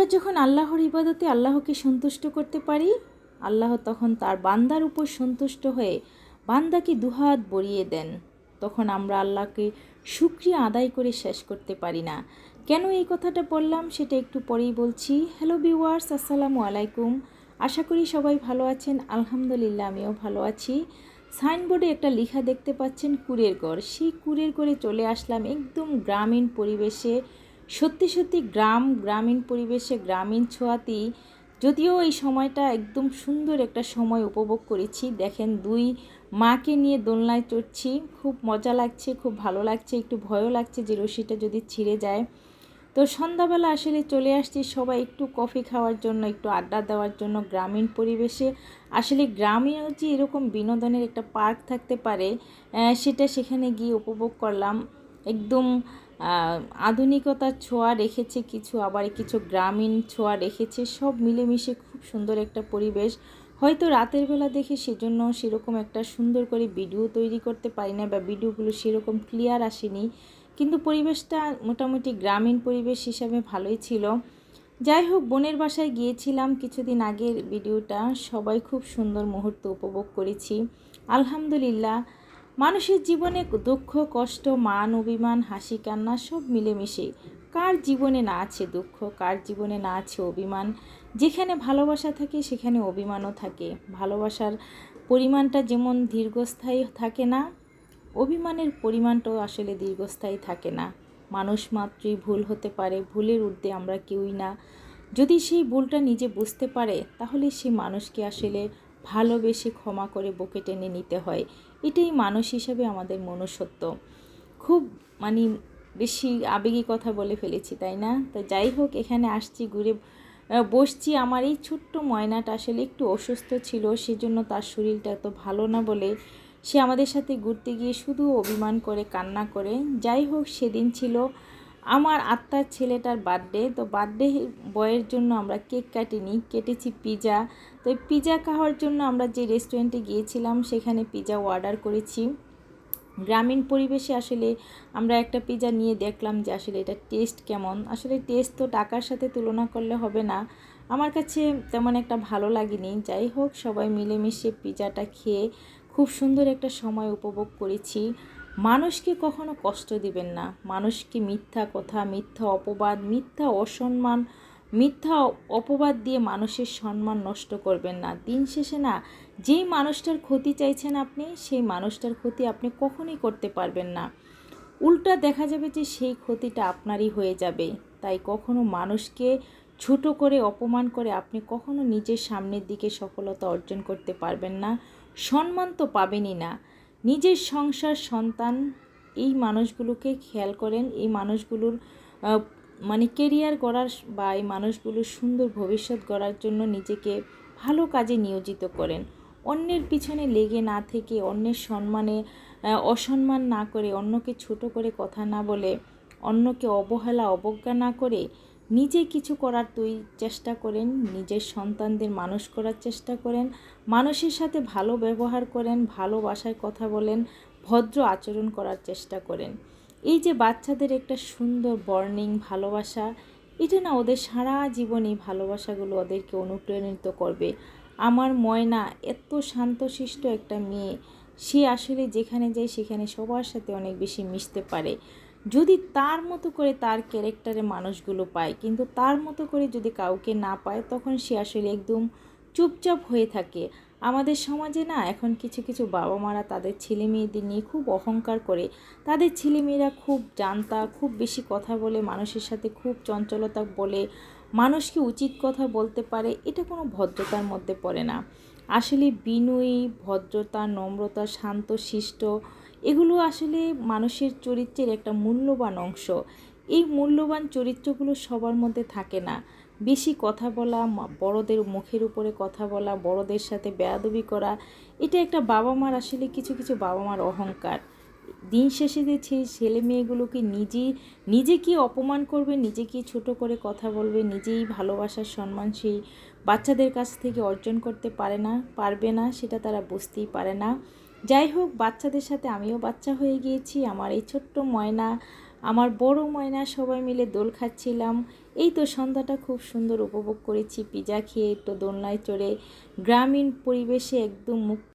আমরা যখন আল্লাহর ইবাদতে আল্লাহকে সন্তুষ্ট করতে পারি, আল্লাহ তখন তার বান্দার উপর সন্তুষ্ট হয়ে বান্দাকে দুহাত বড়িয়ে দেন। তখন আমরা আল্লাহকে শুক্রিয়া আদায় করে শেষ করতে পারি না। কেন এই কথাটা বললাম সেটা একটু পরেই বলছি। হ্যালো ভিউয়ার্স, আসসালামু আলাইকুম। আশা করি সবাই ভালো আছেন। আলহামদুলিল্লাহ, আমিও ভালো আছি। সাইনবোর্ডে একটা লেখা দেখতে পাচ্ছেন, কুরের গড়। সেই কুরের গড়ে চলে আসলাম একদম গ্রামীণ পরিবেশে সত্যি সত্যি গ্রাম, গ্রামীণ পরিবেশে গ্রামীণ ছোঁয়াতেই যদিও এই সময়টা একদম সুন্দর একটা সময় উপভোগ করেছি। দেখেন দুই মাকে নিয়ে দোলনায় চড়ছি, খুব মজা লাগছে, খুব ভালো লাগছে, একটু ভয়ও লাগছে যে রশিটা যদি ছিঁড়ে যায়। তো সন্ধ্যাবেলা আসলে চলে আসছি সবাই একটু কফি খাওয়ার জন্য, একটু আড্ডা দেওয়ার জন্য গ্রামীণ পরিবেশে। আসলে গ্রামেও যে এরকম বিনোদনের একটা পার্ক থাকতে পারে সেটা সেখানে গিয়ে উপভোগ করলাম। একদম আধুনিকতার ছোঁয়া রেখেছে কিছু, আবার কিছু গ্রামীণ ছোঁয়া রেখেছে, সব মিলেমিশে খুব সুন্দর একটা পরিবেশ। হয়তো রাতের বেলা দেখে সেজন্য সেরকম একটা সুন্দর করে ভিডিও তৈরি করতে পারি না বা ভিডিওগুলো সেরকম ক্লিয়ার আসেনি। কিন্তু পরিবেশটা মোটামুটি গ্রামীণ পরিবেশ হিসাবে ভালোই ছিল। যাই হোক, বোনের বাসায় গিয়েছিলাম কিছুদিন আগের ভিডিওটা। সবাই খুব সুন্দর মুহূর্ত উপভোগ করেছি। আলহামদুলিল্লাহ মানুষের জীবনে দুঃখ, কষ্ট, মান, অভিমান, হাসি, কান্না সব মিলেমিশে। কার জীবনে না আছে দুঃখ, কার জীবনে না আছে অভিমান? যেখানে ভালোবাসা থাকে, সেখানে অভিমানও থাকে। ভালোবাসার পরিমাণটা যেমন দীর্ঘস্থায়ী থাকে না, অভিমানের পরিমাণটাও আসলে দীর্ঘস্থায়ী থাকে না। মানুষ মাত্রই ভুল হতে পারে, ভুলের ঊর্ধ্বে আমরা কেউই না। যদি সেই ভুলটা নিজে বুঝতে পারে, তাহলে সে মানুষকে আসলে ভালোবেসে ক্ষমা করে বুকে টেনে নিতে হয়। এটাই মানুষ হিসাবে আমাদের মনুষ্যত্ব। খুব মানে বেশি আবেগী কথা বলে ফেলেছি, তাই না? তো যাই হোক, এখানে আসছি, ঘুরে বসছি। আমার এই ছোট্ট ময়নাটা আসলে একটু অসুস্থ ছিল, সেজন্য তার শরীরটা এত ভালো না বলে সে আমাদের সাথে ঘুরতে গিয়ে শুধু অভিমান করে, কান্না করে। যাই হোক, সেদিন ছিল আমার আত্মার ছেলেটার বার্থডে তো বার্থডে বয়ের জন্য আমরা কেক কাটিনি, কেটেছি পিজা তো পিজা খাওয়ার জন্য আমরা যে রেস্টুরেন্টে গিয়েছিলাম, সেখানে পিজা অর্ডার করেছি। গ্রামীণ পরিবেশে আসলে আমরা একটা পিজা নিয়ে দেখলাম যে আসলে এটা টেস্ট কেমন। আসলে টেস্ট তো টাকার সাথে তুলনা করলে হবে না। আমার কাছে তেমন একটা ভালো লাগেনি। যাই হোক, সবাই মিলেমিশে পিজাটা খেয়ে খুব সুন্দর একটা সময় উপভোগ করেছি। মানুষকে কখনো কষ্ট দিবেন না। মানুষকে মিথ্যা কথা, মিথ্যা অপবাদ, মিথ্যা অসম্মান, মিথ্যা অপবাদ দিয়ে মানুষের সম্মান নষ্ট করবেন না। দিন শেষে না, যেই মানুষটার ক্ষতি চাইছেন আপনি, সেই মানুষটার ক্ষতি আপনি কখনোই করতে পারবেন না। উল্টা দেখা যাবে যে সেই ক্ষতিটা আপনারই হয়ে যাবে। তাই কখনো মানুষকে ছোট করে অপমান করে আপনি কখনো নিজের সামনের দিকে সফলতা অর্জন করতে পারবেন না। সম্মান তো পাবেনই না। নিজের সংসার, সন্তান, এই মানুষগুলোকে খেয়াল করেন, এই মানুষগুলোর মানে কেরিয়ার গড়ার বা এই মানুষগুলোর সুন্দর ভবিষ্যৎ গড়ার জন্য নিজেকে ভালো কাজে নিয়োজিত করেন। অন্যের পিছনে লেগে না থেকে, অন্যের সম্মানে অসম্মান না করে, অন্যকে ছোট করে কথা না বলে, অন্যকে অবহেলা, অবজ্ঞা না করে নিজে কিছু করার তুই চেষ্টা করেন, নিজের সন্তানদের মানুষ করার চেষ্টা করেন, মানুষের সাথে ভালো ব্যবহার করেন ভালোবাসায় কথা বলেন, ভদ্র আচরণ করার চেষ্টা করেন। এই যে বাচ্চাদের একটা সুন্দর বর্নিং ভালোবাসা, এটা না ওদের সারা জীবন এই ভালোবাসাগুলো ওদেরকে অনুপ্রাণিত করবে। আমার ময়না এত শান্তশিষ্ট একটা মেয়ে, সে আসলে যেখানে যায় সেখানে সবার সাথে অনেক বেশি মিশতে পারে। যদি তার মতো করে তার ক্যারেক্টারে মানুষগুলো পায়, কিন্তু তার মতো করে যদি কাউকে না পায়, তখন সে আসলে একদম চুপচাপ হয়ে থাকে। আমাদের সমাজে না এখন কিছু কিছু বাবা মারা তাদের ছেলে মেয়েদের নিয়ে খুব অহংকার করে। তাদের ছেলেমেয়েরা খুব জানতা, খুব বেশি কথা বলে, মানুষের সাথে খুব চঞ্চলতা বলে, মানুষকে উচিত কথা বলতে পারে, এটা কোনো ভদ্রতার মধ্যে পড়ে না। আসলে বিনয়ী, ভদ্রতা, নম্রতা, শান্ত, শিষ্ট এগুলো আসলে মানুষের চরিত্রের একটা মূল্যবান অংশ। এই মূল্যবান চরিত্রগুলো সবার মধ্যে থাকে না। বেশি কথা বলা বড়দের মুখের উপরে কথা বলা, বড়দের সাথে বেয়াদবি করা, এটা একটা বাবা মার আসলে কিছু কিছু বাবা মার অহংকার। দিন শেষে যে ছেলে মেয়েগুলোকে নিজে কি অপমান করবে নিজে কি ছোট করে কথা বলবে, নিজেই ভালোবাসার সম্মান সেই বাচ্চাদের কাছ থেকে অর্জন করতে পারে না, পারবে না, সেটা তারা বুঝতেই পারে না। যাই হোক, বাচ্চাদের সাথে আমিও বাচ্চা হয়ে গিয়েছি। আমার এই ছোট্ট ময়না, আমার বড় ময়না, সবাই মিলে দোল খাচ্ছিলাম। এই তো সন্ধ্যাটা খুব সুন্দর উপভোগ করেছি। পিজা খেয়ে একটু দোলনায় চড়ে গ্রামীণ পরিবেশে একদম মুক্ত